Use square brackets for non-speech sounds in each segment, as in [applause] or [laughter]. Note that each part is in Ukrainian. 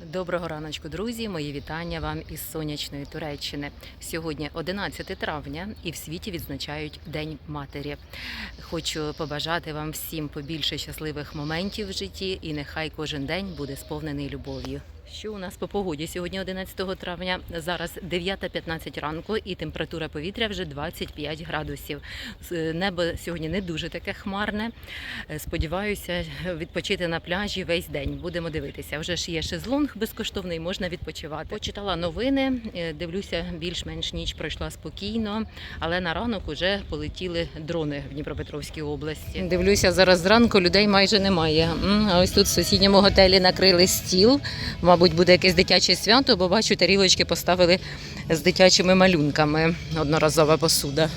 Доброго раночку, друзі! Мої вітання вам із сонячної Туреччини. Сьогодні 11 травня і в світі відзначають День матері. Хочу побажати вам всім побільше щасливих моментів в житті, і нехай кожен день буде сповнений любов'ю. Що у нас по погоді сьогодні 11 травня? Зараз 9.15 ранку і температура повітря вже 25 градусів. Небо сьогодні не дуже таке хмарне. Е, Сподіваюся відпочити на пляжі весь день. Будемо дивитися. Вже ж є шезлонг безкоштовний, можна відпочивати. Почитала новини, е, дивлюся, більш-менш ніч пройшла спокійно, але на ранок уже полетіли дрони в Дніпропетровській області. Дивлюся, зараз зранку людей майже немає. А ось тут в сусідньому готелі накрили стіл. Мабуть, буде якесь дитяче свято, бо бачу, тарілочки поставили з дитячими малюнками. Одноразова посуда.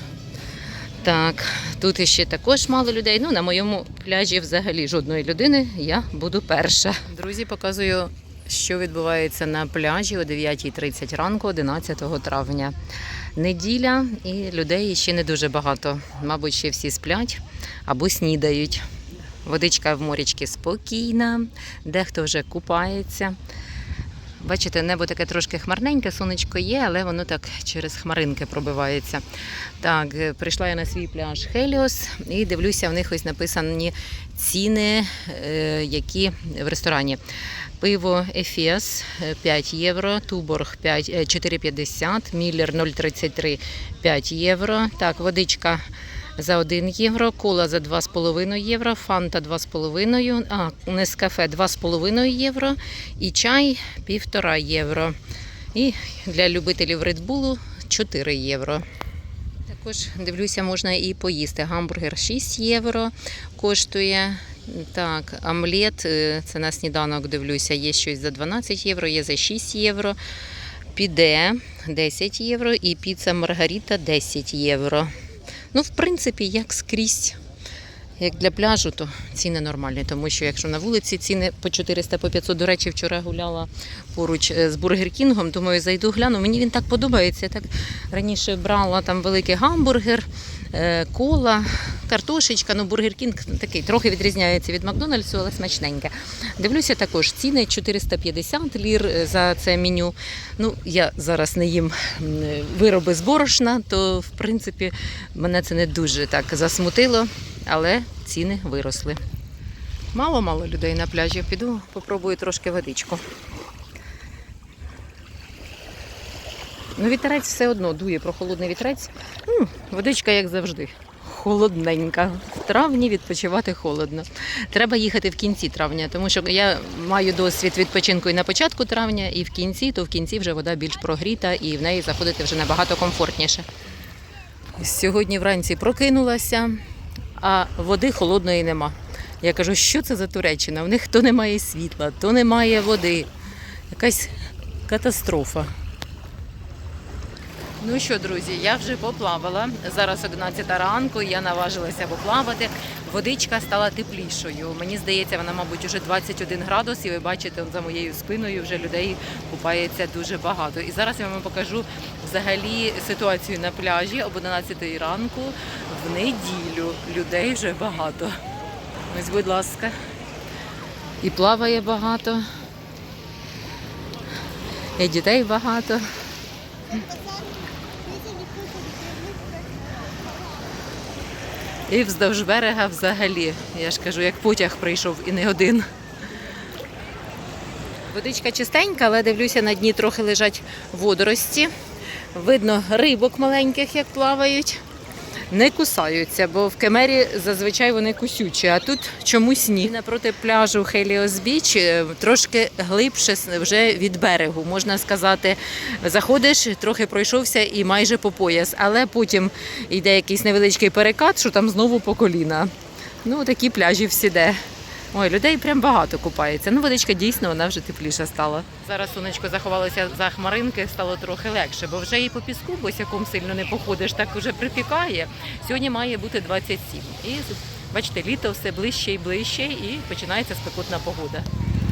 Так, тут іще також мало людей. Ну, на моєму пляжі взагалі жодної людини. Я буду перша. Друзі, показую, що відбувається на пляжі о 9.30 ранку, 11 травня. Неділя і людей ще не дуже багато. Мабуть, ще всі сплять або снідають. Водичка в морічці спокійна, дехто вже купається. Бачите, небо таке трошки хмарненьке, сонечко є, але воно так через хмаринки пробивається. Так, е, прийшла я на свій пляж Хеліос і дивлюся, в них ось написані ціни, е, які в ресторані. Пиво Ефес е, 5 євро, Туборг 5, е, 4,50, Міллер 0,33 5 євро. Так, водичка за 1 євро, кола за 2,5 євро, фанта 2,5, а, Нескафе 2,5 євро і чай 1,5 євро. І для любителів редбулу 4 євро. Також дивлюся, можна і поїсти. Гамбургер 6 євро коштує. Так, омлет, е, це на сніданок дивлюся, є щось за 12 євро, є за 6 євро. Піде 10 євро і піца Маргаріта 10 євро. Ну, в принципі, як скрізь. Як для пляжу, то ціни нормальні, тому що якщо на вулиці ціни по 400 по 500, до речі, вчора гуляла поруч е, з Бургер Кінгом, думаю, зайду гляну. Мені він так подобається. Я так раніше брала там великий гамбургер, кола, картошечка. Ну, Бургер Кінг такий трохи відрізняється від Макдональдсу, але смачненьке. Дивлюся також ціни 450 лір е, за це меню. Ну, я зараз не їм вироби з борошна, то в принципі мене це не дуже так засмутило, але ціни виросли. Мало-мало людей на пляжі. Піду, попробую трошки водичку. Ну, вітерець все одно дує прохолодний вітерець. М, водичка, як завжди, холодненька. В травні відпочивати холодно. Треба їхати в кінці травня, тому що я маю досвід відпочинку і на початку травня, і в кінці, то в кінці вже вода більш прогріта і в неї заходити вже набагато комфортніше. Сьогодні вранці прокинулася, а води холодної нема. Я кажу, що це за Туреччина? У них то немає світла, то немає води. Якась катастрофа. Ну що, друзі, я вже поплавала. Зараз 11 ранку, я наважилася поплавати. Водичка стала теплішою. Мені здається, вона, мабуть, уже 21 градус, і ви бачите, за моєю спиною вже людей купається дуже багато. І зараз я вам покажу взагалі ситуацію на пляжі об 11 ранку в неділю. Людей вже багато. Ось, будь ласка. І плаває багато, і дітей багато. І вздовж берега взагалі, я ж кажу, як потяг прийшов і не один. Водичка чистенька, але дивлюся, на дні трохи лежать водорості. Видно рибок маленьких, як плавають. Не кусаються, бо в кемері зазвичай вони кусючі, а тут чомусь ні. Напроти пляжу Хеліос Біч е, трошки глибше вже від берегу, можна сказати. Заходиш, трохи пройшовся і майже по пояс, але потім йде якийсь невеличкий перекат, що там знову по коліна. Ну, такі пляжі всі де. Ой, людей прям багато купається. Ну, водичка дійсно вона вже тепліша стала. Зараз сонечко заховалося за хмаринки, стало трохи легше, бо вже і по піску босяком сильно не походиш, так вже припікає. Сьогодні має бути 27. І бачите, літо все ближче і ближче, і починається спекотна погода.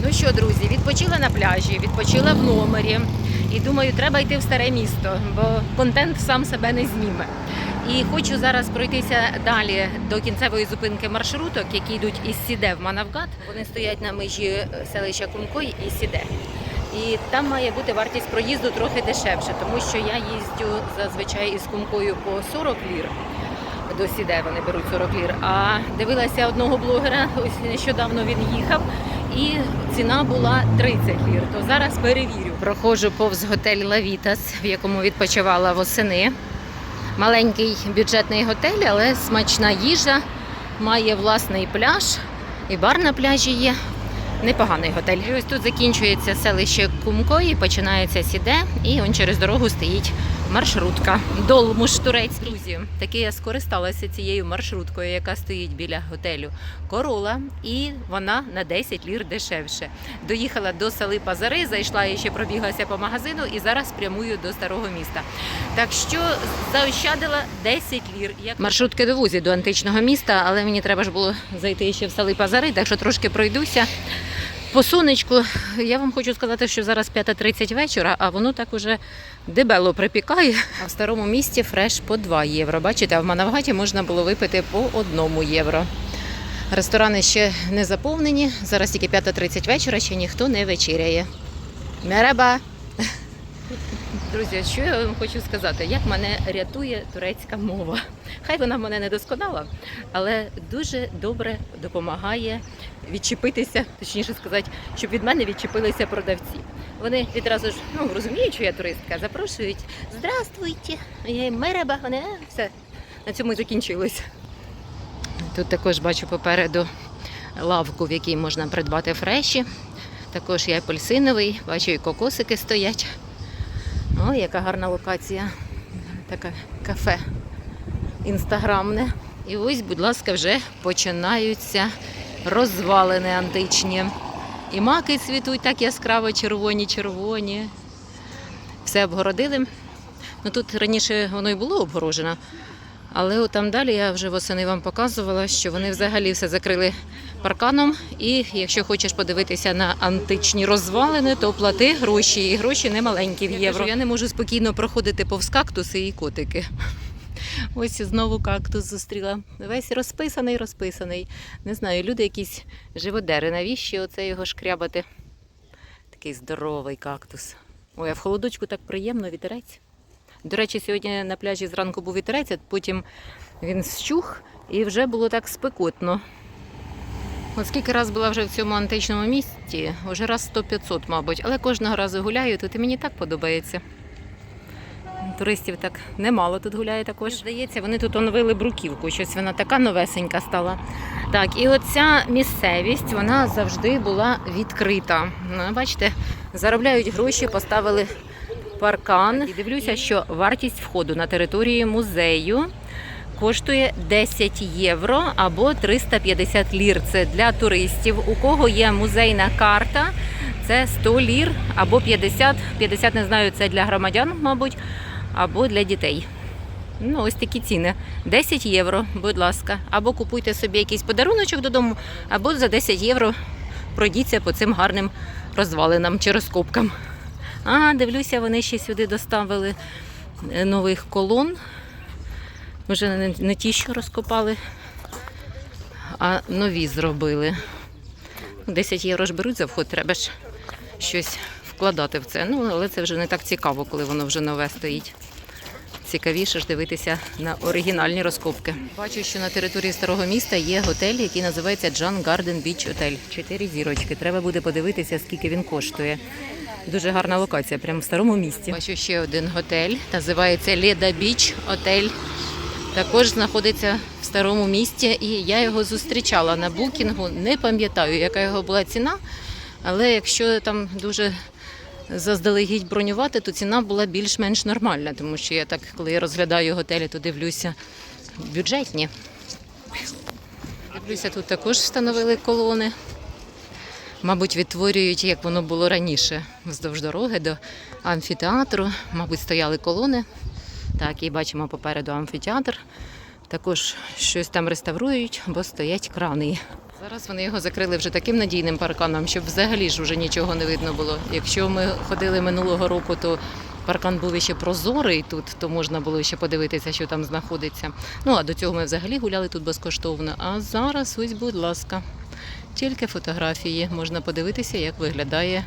Ну що, друзі, відпочила на пляжі, відпочила в номері. І думаю, треба йти в старе місто, бо контент сам себе не зніме. І хочу зараз пройтися далі до кінцевої зупинки маршруток, які йдуть із Сіде в Манавгат. Вони стоять на межі селища Кункой і Сіде. І там має бути вартість проїзду трохи дешевше, тому що я їздю зазвичай із кумкою по 40 лір. До сіде вони беруть 40 лір. А дивилася одного блогера, ось нещодавно він їхав, і ціна була 30 лір. То зараз перевірю. Проходжу повз готель Лавітас, в якому відпочивала восени. Маленький бюджетний готель, але смачна їжа, має власний пляж, і бар на пляжі є. Непоганий готель. І ось тут закінчується селище Кумко і починається сіде, і он через дорогу стоїть маршрутка. Долмуш Турець. Друзі, таки я скористалася цією маршруткою, яка стоїть біля готелю Корола, і вона на 10 лір дешевше. Доїхала до сели Пазари, зайшла і ще пробіглася по магазину, і зараз прямую до старого міста. Так що заощадила 10 лір. Як маршрутки довозять до античного міста, але мені треба ж було зайти ще в сели Пазари, так що трошки пройдуся. По сонечку, я вам хочу сказати, що зараз 5.30 вечора, а воно так уже дебело припікає. А в старому місті фреш по 2 євро. Бачите, а в Манавгаті можна було випити по 1 євро. Ресторани ще не заповнені. Зараз тільки 5.30 вечора, ще ніхто не вечеряє. Мераба! Друзі, що я вам хочу сказати, як мене рятує турецька мова. Хай вона в мене не досконала, але дуже добре допомагає відчепитися, точніше сказати, щоб від мене відчепилися продавці. Вони відразу ж ну, розуміють, що я туристка, запрошують Здравствуйте! Я їм мереба, вони «А, все. На цьому і закінчилось. Тут також бачу попереду лавку, в якій можна придбати фреші. Також є апельсиновий, бачу, і кокосики стоять. О, яка гарна локація. Таке кафе інстаграмне. І ось, будь ласка, вже починаються розвалини античні. І маки цвітуть так яскраво, червоні, червоні. Все обгородили. Ну тут раніше воно і було обгорожено. Але от там далі я вже восени вам показувала, що вони взагалі все закрили парканом. І якщо хочеш подивитися на античні розвалини, то плати гроші. І гроші не маленькі в євро. Я не можу спокійно проходити повз кактуси і котики. Ось знову кактус зустріла. Весь розписаний, розписаний. Не знаю, люди якісь живодери. Навіщо оце його шкрябати? Такий здоровий кактус. Ой, а в холодочку так приємно, вітерець. До речі, сьогодні на пляжі зранку був вітерець, а потім він щух і вже було так спекотно. От скільки раз була вже в цьому античному місті, вже раз 100-500, мабуть, але кожного разу гуляю тут і мені так подобається. Туристів так немало тут гуляє також. Здається, вони тут оновили бруківку, щось вона така новесенька стала. Так, і оця місцевість вона завжди була відкрита. Ну, бачите, заробляють гроші, поставили паркан. І дивлюся, що вартість входу на території музею коштує 10 євро або 350 лір. Це для туристів. У кого є музейна карта, це 100 лір або 50. 50 не знаю, це для громадян, мабуть, або для дітей. Ну, ось такі ціни. 10 євро, будь ласка. Або купуйте собі якийсь подаруночок додому, або за 10 євро пройдіться по цим гарним розвалинам чи розкопкам. А, дивлюся, вони ще сюди доставили е, нових колон. Вже не, ті, що розкопали, а нові зробили. 10 євро ж беруть за вход, треба ж щось вкладати в це. Ну, але це вже не так цікаво, коли воно вже нове стоїть. Цікавіше ж дивитися на оригінальні розкопки. Бачу, що на території старого міста є готель, який називається Джан Гарден Біч Отель. Чотири зірочки. Треба буде подивитися, скільки він коштує. Дуже гарна локація, прямо в старому місті. Бачу ще один готель, називається Леда Біч Отель. Також знаходиться в старому місті, і я його зустрічала на букінгу. Не пам'ятаю, яка його була ціна, але якщо там дуже заздалегідь бронювати, то ціна була більш-менш нормальна, тому що я так, коли я розглядаю готелі, то дивлюся бюджетні. Дивлюся, тут також встановили колони. Мабуть, відтворюють, як воно було раніше, вздовж дороги до амфітеатру. Мабуть, стояли колони. Так, і бачимо попереду амфітеатр. Також щось там реставрують, бо стоять крани. Зараз вони його закрили вже таким надійним парканом, щоб взагалі ж вже нічого не видно було. Якщо ми ходили минулого року, то паркан був ще прозорий тут, то можна було ще подивитися, що там знаходиться. Ну а до цього ми взагалі гуляли тут безкоштовно. А зараз, ось, будь ласка, тільки фотографії можна подивитися, як виглядає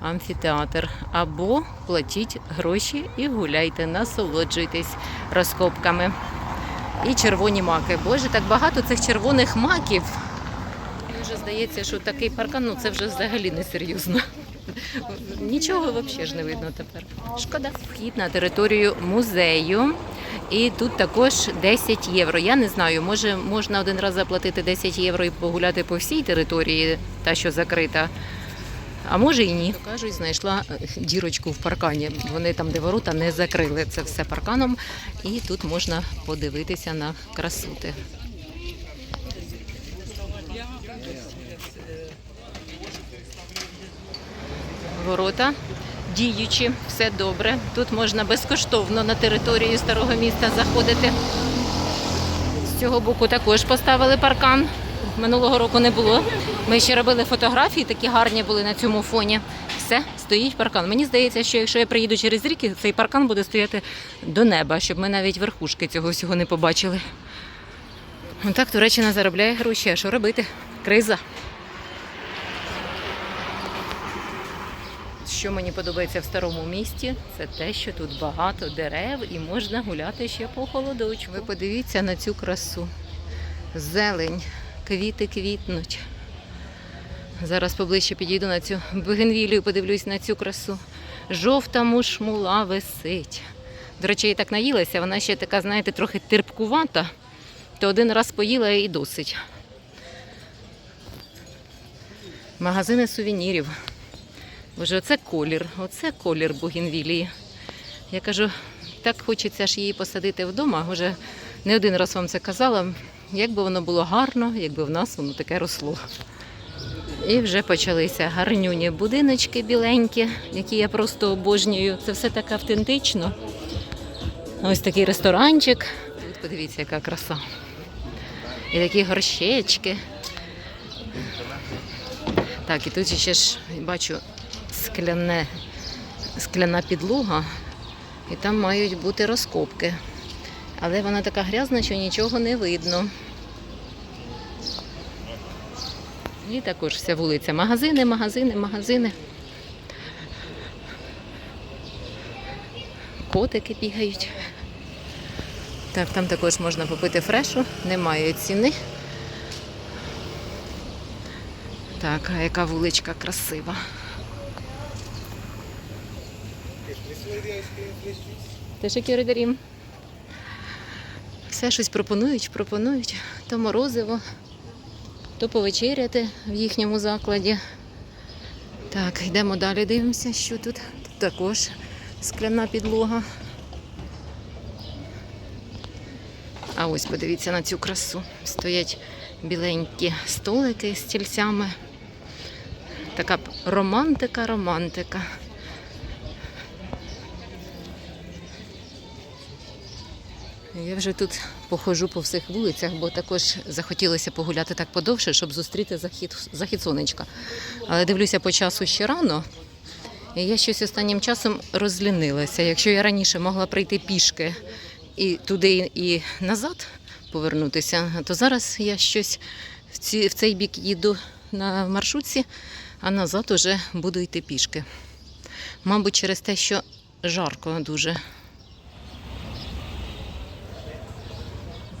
амфітеатр. Або платіть гроші і гуляйте, насолоджуйтесь розкопками. І червоні маки. Боже, так багато цих червоних маків. Вже здається, що такий паркан, ну це вже взагалі не серйозно. Нічого взагалі ж не видно тепер. Шкода. Вхід на територію музею. І тут також 10 євро. Я не знаю, може можна один раз заплатити 10 євро і погуляти по всій території, та що закрита. А може і ні. Кажуть, знайшла е, дірочку в паркані. Вони там, де ворота, не закрили це все парканом, і тут можна подивитися на красоти. Ворота діючі, все добре. Тут можна безкоштовно на територію старого міста заходити. З цього боку також поставили паркан. Минулого року не було. Ми ще робили фотографії, такі гарні були на цьому фоні. Все, стоїть паркан. Мені здається, що якщо я приїду через рік, цей паркан буде стояти до неба, щоб ми навіть верхушки цього всього не побачили. Отак Туреччина заробляє гроші. А що робити? Криза. Що мені подобається в старому місті, це те, що тут багато дерев і можна гуляти ще по холодочку. Ви подивіться на цю красу. Зелень, квіти квітнуть. Зараз поближче підійду на цю бугенвілію, подивлюсь на цю красу. Жовта мушмула висить. До речі, я так наїлася, вона ще така, знаєте, трохи терпкувата, то один раз поїла і досить. Магазини сувенірів. Боже, оце колір, оце колір бугенвілії. Я кажу, так хочеться ж її посадити вдома. Вже не один раз вам це казала. Як би воно було гарно, якби в нас воно таке росло. І вже почалися гарнюні будиночки біленькі, які я просто обожнюю. Це все так автентично. Ось такий ресторанчик. Тут подивіться, яка краса. І такі горщечки. Так, і тут ще ж бачу скляне, скляна підлога, і там мають бути розкопки. Але вона така грязна, що нічого не видно. І також вся вулиця. Магазини, магазини, магазини. Котики бігають. Так, там також можна попити фрешу, немає ціни. Так, а яка вуличка красива. Теж які ридарім. Все щось пропонують, пропонують. То морозиво, то повечеряти в їхньому закладі. Так, йдемо далі, дивимося, що тут. Тут також скляна підлога. А ось подивіться на цю красу. Стоять біленькі столики з стільцями. Така романтика, романтика. Я вже тут походжу по всіх вулицях, бо також захотілося погуляти так подовше, щоб зустріти захід, захід сонечка. Але дивлюся по часу ще рано. І я щось останнім часом розлінилася. Якщо я раніше могла прийти пішки і туди, і назад повернутися, то зараз я щось в, ці, в цей бік їду на маршрутці, а назад уже буду йти пішки. Мабуть, через те, що жарко дуже.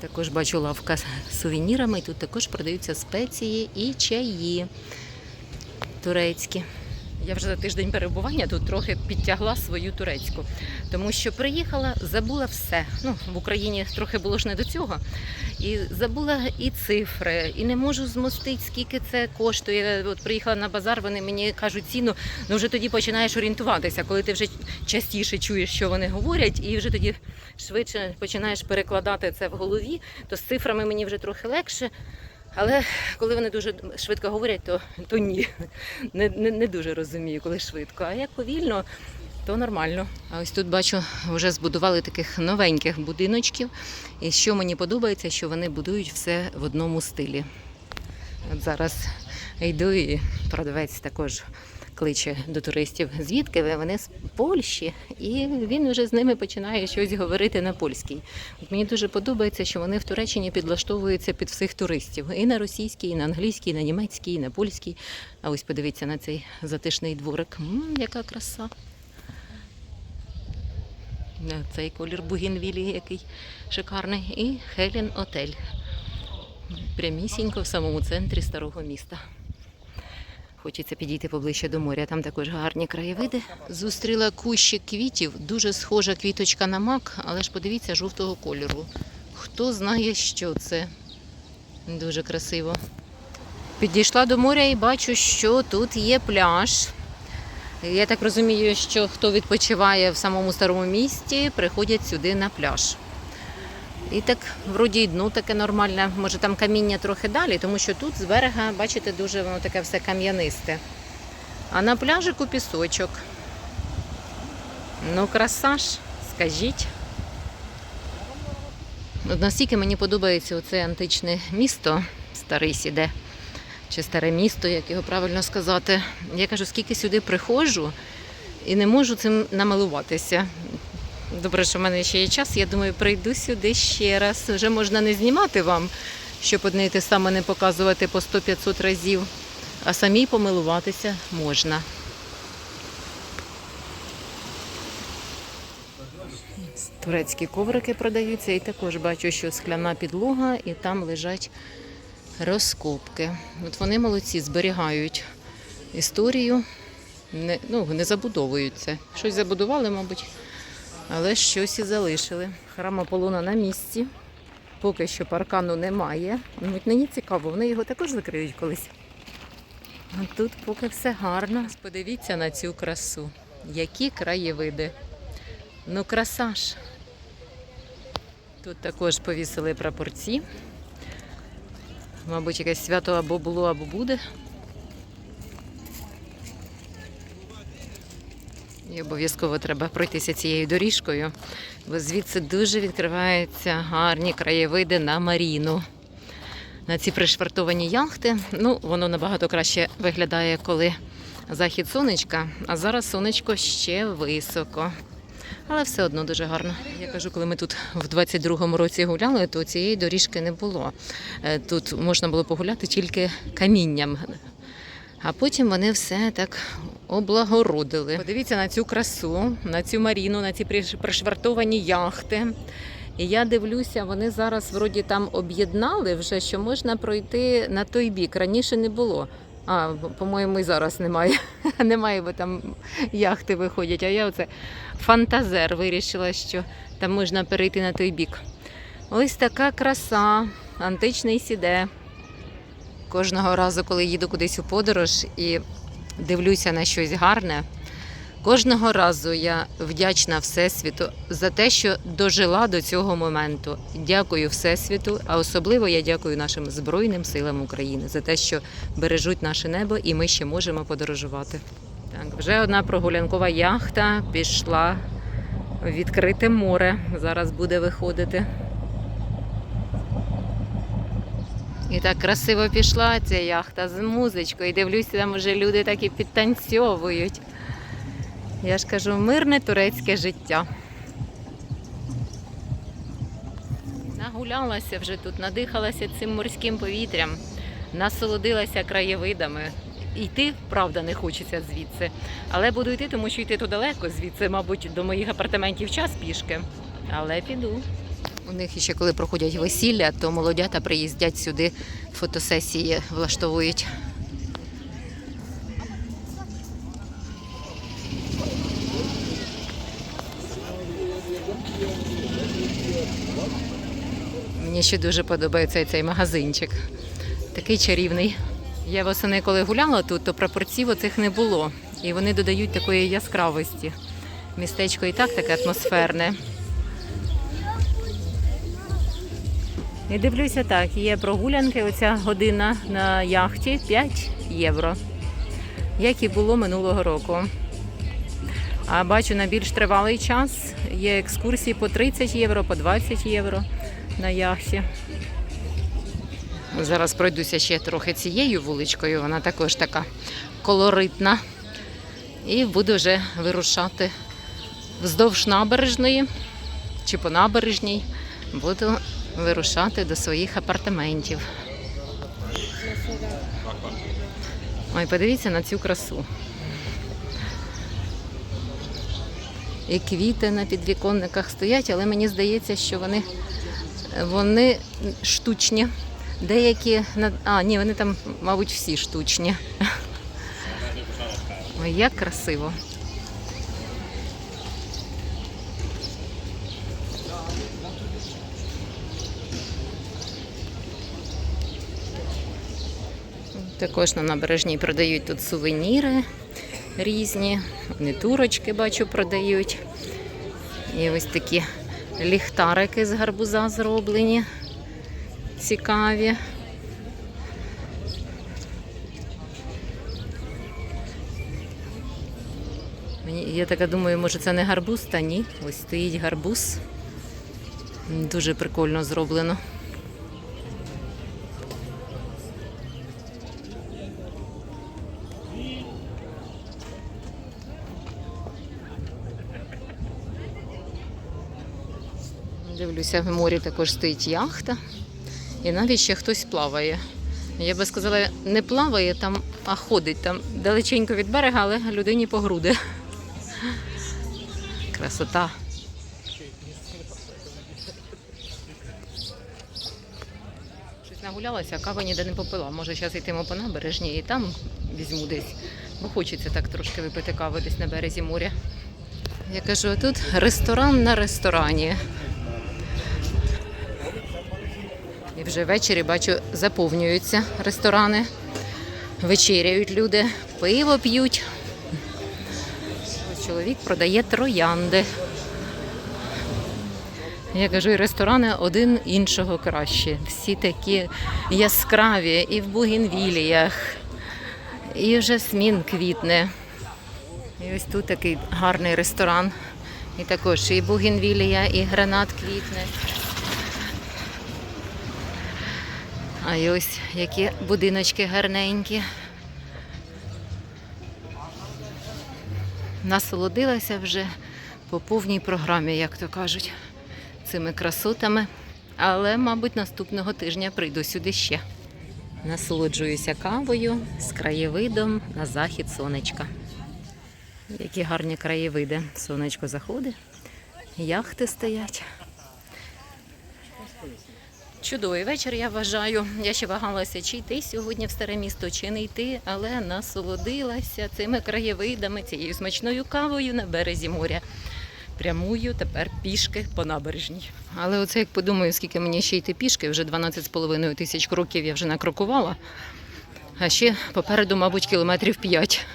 Також бачу лавка з сувенірами, і тут також продаються спеції і чаї турецькі. Я вже за тиждень перебування тут трохи підтягла свою турецьку, тому що приїхала, забула все. Ну, в Україні трохи було ж не до цього. І забула і цифри, і не можу змостити, скільки це коштує. От приїхала на базар, вони мені кажуть ціну, ну вже тоді починаєш орієнтуватися, коли ти вже частіше чуєш, що вони говорять, і вже тоді швидше починаєш перекладати це в голові, то з цифрами мені вже трохи легше. Але коли вони дуже швидко говорять, то, то ні. Не, не, не дуже розумію, коли швидко. А як повільно, то нормально. А ось тут бачу, вже збудували таких новеньких будиночків. І що мені подобається, що вони будують все в одному стилі. От зараз йду і продавець також кличе до туристів. Звідки ви? Вони з Польщі, і він вже з ними починає щось говорити на польській. От мені дуже подобається, що вони в Туреччині підлаштовуються під всіх туристів і на російській, і на англійській, і на німецькій, і на польській. А ось подивіться на цей затишний дворик. М, яка краса. Цей колір бугінвілі, який шикарний. І Хелін Отель. Прямісінько в самому центрі старого міста. Хочеться підійти поближче до моря. Там також гарні краєвиди. Зустріла кущик квітів, дуже схожа квіточка на мак, але ж подивіться жовтого кольору. Хто знає, що це? Дуже красиво. Підійшла до моря і бачу, що тут є пляж. Я так розумію, що хто відпочиває в самому старому місті, приходять сюди на пляж. І так, вроді, і дно таке нормальне. Може там каміння трохи далі, тому що тут з берега, бачите, дуже воно таке все кам'янисте. А на пляжику пісочок. Ну, краса ж, скажіть. От настільки мені подобається оце античне місто, старий сіде, чи старе місто, як його правильно сказати. Я кажу, скільки сюди приходжу і не можу цим намилуватися. Добре, що в мене ще є час. Я думаю, прийду сюди ще раз. Вже можна не знімати вам, щоб одне і те саме не показувати по 100-500 разів, а самій помилуватися можна. Турецькі коврики продаються, і також бачу, що скляна підлога, і там лежать розкопки. От вони молодці, зберігають історію, не, ну, не забудовуються. Щось забудували, мабуть, але щось і залишили. Храм Аполлона на місці. Поки що паркану немає. Мені цікаво, вони його також закриють колись. А тут поки все гарно. Подивіться на цю красу. Які краєвиди. Ну, краса ж. Тут також повісили прапорці. Мабуть, якесь свято або було, або буде. І обов'язково треба пройтися цією доріжкою, бо звідси дуже відкриваються гарні краєвиди на Маріну. На ці пришвартовані яхти. Ну, воно набагато краще виглядає, коли захід сонечка, а зараз сонечко ще високо. Але все одно дуже гарно. Я кажу, коли ми тут в 22-му році гуляли, то цієї доріжки не було. Е, Тут можна було погуляти тільки камінням. А потім вони все так облагородили. Подивіться на цю красу, на цю маріну, на ці пришвартовані яхти. І я дивлюся, вони зараз вроді там об'єднали вже, що можна пройти на той бік. Раніше не було. А, по-моєму, і зараз немає. [laughs] немає, бо там яхти виходять. А я оце фантазер вирішила, що там можна перейти на той бік. Ось така краса, античний сіде. Кожного разу, коли їду кудись у подорож і дивлюся на щось гарне, кожного разу я вдячна Всесвіту за те, що дожила до цього моменту. Дякую Всесвіту, а особливо я дякую нашим Збройним силам України за те, що бережуть наше небо і ми ще можемо подорожувати. Так, вже одна прогулянкова яхта пішла в відкрите море. Зараз буде виходити. І так красиво пішла ця яхта з музичкою. І дивлюся, там вже люди так і підтанцьовують. Я ж кажу, мирне турецьке життя. Нагулялася вже тут, надихалася цим морським повітрям, насолодилася краєвидами. Йти, правда, не хочеться звідси. Але буду йти, тому що йти то далеко звідси, мабуть, до моїх апартаментів час пішки. Але піду. У них ще коли проходять весілля, то молодята приїздять сюди, фотосесії влаштовують. Мені ще дуже подобається цей магазинчик. Такий чарівний. Я восени, коли гуляла тут, то прапорців оцих не було. І вони додають такої яскравості. Містечко і так таке атмосферне. І дивлюся так, є прогулянки, оця година на яхті 5 євро, як і було минулого року. А бачу на більш тривалий час є екскурсії по 30 євро, по 20 євро на яхті. Зараз пройдуся ще трохи цією вуличкою, вона також така колоритна. І буду вже вирушати вздовж набережної чи по набережній. Буду вирушати до своїх апартаментів. Ой, подивіться на цю красу. І квіти на підвіконниках стоять, але мені здається, що вони, вони штучні. Деякі а, ні, вони там, мабуть, всі штучні. Ой, як красиво. Також на набережній продають тут сувеніри різні. Вони турочки, бачу, продають. І ось такі ліхтарики з гарбуза зроблені. Цікаві. Я така думаю, може це не гарбуз, та ні. Ось стоїть гарбуз. Дуже прикольно зроблено. Дивлюся, в морі також стоїть яхта. І навіть ще хтось плаває. Я би сказала, не плаває там, а ходить там далеченько від берега, але людині по груди. Красота. Щось нагулялася, а кави ніде не попила. Може, зараз йтимо по набережні і там візьму десь. Бо хочеться так трошки випити кави десь на березі моря. Я кажу, а тут ресторан на ресторані. Вже ввечері бачу, заповнюються ресторани. Вечеряють люди, пиво п'ють. Чоловік продає троянди. Я кажу, і ресторани один іншого краще. Всі такі яскраві, і в бугенвіліях, і жасмін квітне. І ось тут такий гарний ресторан. І також і бугенвілія, і гранат квітне. А ось які будиночки гарненькі. Насолодилася вже по повній програмі, як то кажуть, цими красотами. Але, мабуть, наступного тижня прийду сюди ще. Насолоджуюся кавою з краєвидом на захід сонечка. Які гарні краєвиди. Сонечко заходить, яхти стоять. Чудовий вечір, я вважаю. Я ще вагалася, чи йти сьогодні в старе місто, чи не йти, але насолодилася цими краєвидами, цією смачною кавою на березі моря. Прямую тепер пішки по набережній. Але оце як подумаю, скільки мені ще йти пішки, вже 12,5 тисяч кроків я вже накрокувала. А ще попереду, мабуть, кілометрів 5.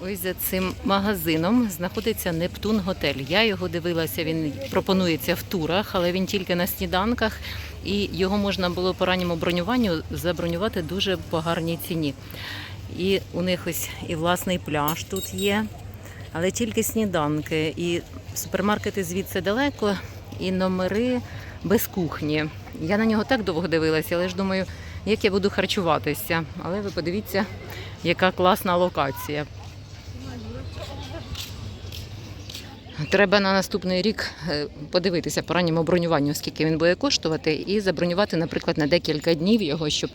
Ось за цим магазином знаходиться Нептун Готель. Я його дивилася, він пропонується в турах, але він тільки на сніданках. І його можна було по ранньому бронюванню забронювати дуже по гарній ціні. І у них ось і власний пляж тут є, але тільки сніданки. І супермаркети звідси далеко, і номери без кухні. Я на нього так довго дивилася, але ж думаю, як я буду харчуватися. Але ви подивіться, яка класна локація. Треба на наступний рік е, подивитися по ранньому бронюванню, скільки він буде коштувати, і забронювати, наприклад, на декілька днів його, щоб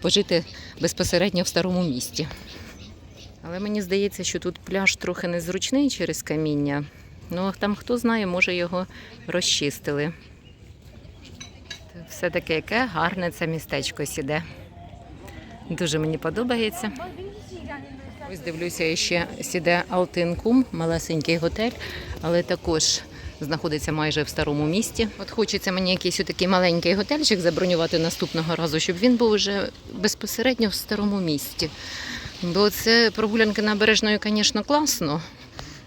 пожити безпосередньо в старому місті. Але мені здається, що тут пляж трохи незручний через каміння. Ну, там хто знає, може його розчистили. Все таке, яке гарне це містечко сіде. Дуже мені подобається. Ось дивлюся, ще сіде Алтинкум, малесенький готель, але також знаходиться майже в старому місті. От хочеться мені якийсь такий маленький готельчик забронювати наступного разу, щоб він був вже безпосередньо в старому місті. Бо це прогулянки набережною, звісно, класно.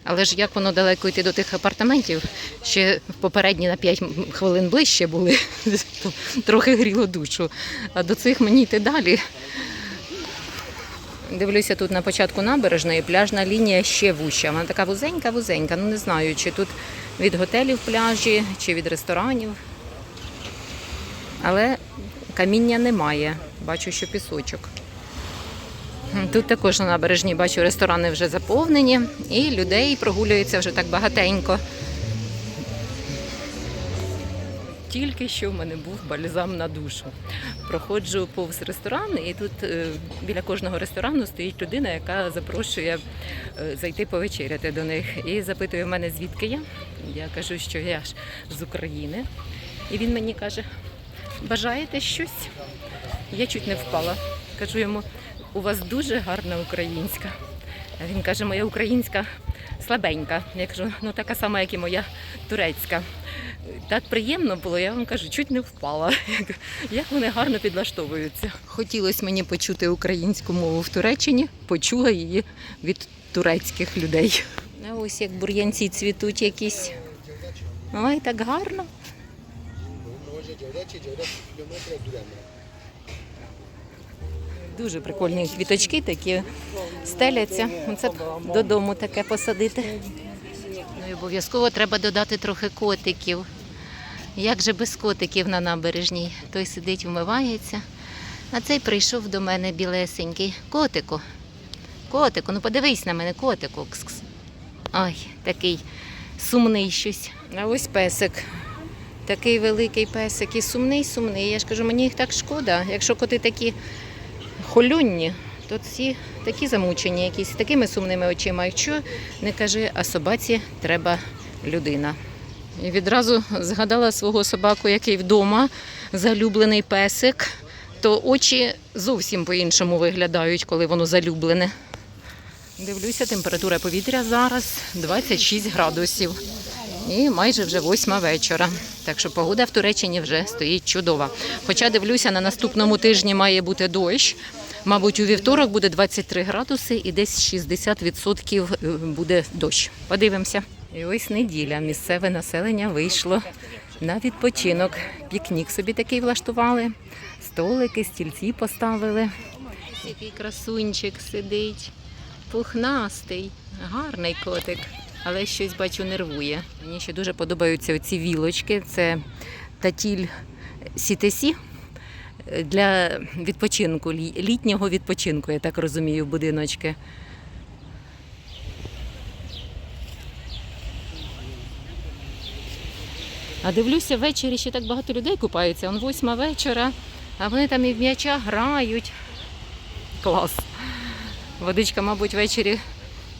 Але ж як воно далеко йти до тих апартаментів, ще попередні на 5 хвилин ближче були, [laughs] трохи гріло душу. А до цих мені йти далі. Дивлюся тут на початку набережної, пляжна лінія ще вуща. Вона така вузенька-вузенька. Ну не знаю, чи тут від готелів пляжі, чи від ресторанів. Але каміння немає. Бачу, що пісочок. Тут також на набережній бачу, ресторани вже заповнені, і людей прогулюється вже так багатенько. Тільки що в мене був бальзам на душу. Проходжу повз ресторан, і тут е, біля кожного ресторану стоїть людина, яка запрошує е, зайти повечеряти до них. І запитує в мене, звідки я. Я кажу, що я ж з України. І він мені каже: бажаєте щось? Я чуть не впала. Кажу йому, у вас дуже гарна українська. А він каже, моя українська слабенька. Я кажу, ну така сама, як і моя турецька. Так приємно було, я вам кажу, чуть не впала. [laughs] Як вони гарно підлаштовуються. Хотілося мені почути українську мову в Туреччині, почула її від турецьких людей. А ось як бур'янці цвітуть якісь. Ой, так гарно. Може 9 чи 9 кілометрів дуремо. Дуже прикольні квіточки такі стеляться. Це додому таке посадити. Ну і обов'язково треба додати трохи котиків. Як же без котиків на набережній? Той сидить, вмивається. А цей прийшов до мене білесенький. Котику. Котику, ну подивись на мене, котику. Кс-кс. Ой, такий сумний щось. А ось песик. Такий великий песик і сумний, сумний. Я ж кажу, мені їх так шкода. Якщо коти такі холюнні, то ці такі замучені, якісь такими сумними очима. Якщо не кажи, а собаці треба людина. І відразу згадала свого собаку, який вдома, залюблений песик, то очі зовсім по-іншому виглядають, коли воно залюблене. Дивлюся, температура повітря зараз 26 градусів. І майже вже восьма вечора. Так що погода в Туреччині вже стоїть чудова. Хоча дивлюся, на наступному тижні має бути дощ. Мабуть, у вівторок буде 23 градуси і десь 60% е, буде дощ. Подивимося. І ось неділя. Місцеве населення вийшло на відпочинок. Пікнік собі такий влаштували, столики, стільці поставили. Який красунчик сидить, пухнастий, гарний котик, але щось бачу нервує. Мені ще дуже подобаються оці вілочки. Це татіль сітесі для відпочинку, літнього відпочинку, я так розумію, будиночки. А дивлюся, ввечері ще так багато людей купаються. Он восьма вечора, а вони там і в м'яча грають. Клас. Водичка, мабуть, ввечері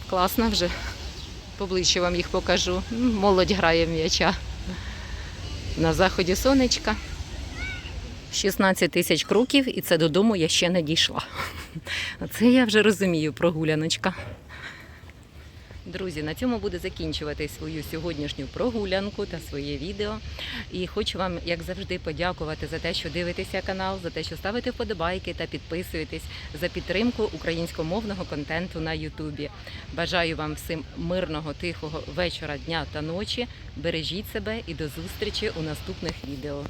класна вже. Поближче вам їх покажу. Молодь грає в м'яча. На заході сонечка. 16 тисяч кроків, і це додому я ще не дійшла. Оце я вже розумію, прогуляночка. Друзі, на цьому буду закінчувати свою сьогоднішню прогулянку та своє відео. І хочу вам, як завжди, подякувати за те, що дивитеся канал, за те, що ставите вподобайки та підписуєтесь за підтримку українськомовного контенту на Ютубі. Бажаю вам всім мирного, тихого вечора, дня та ночі. Бережіть себе і до зустрічі у наступних відео.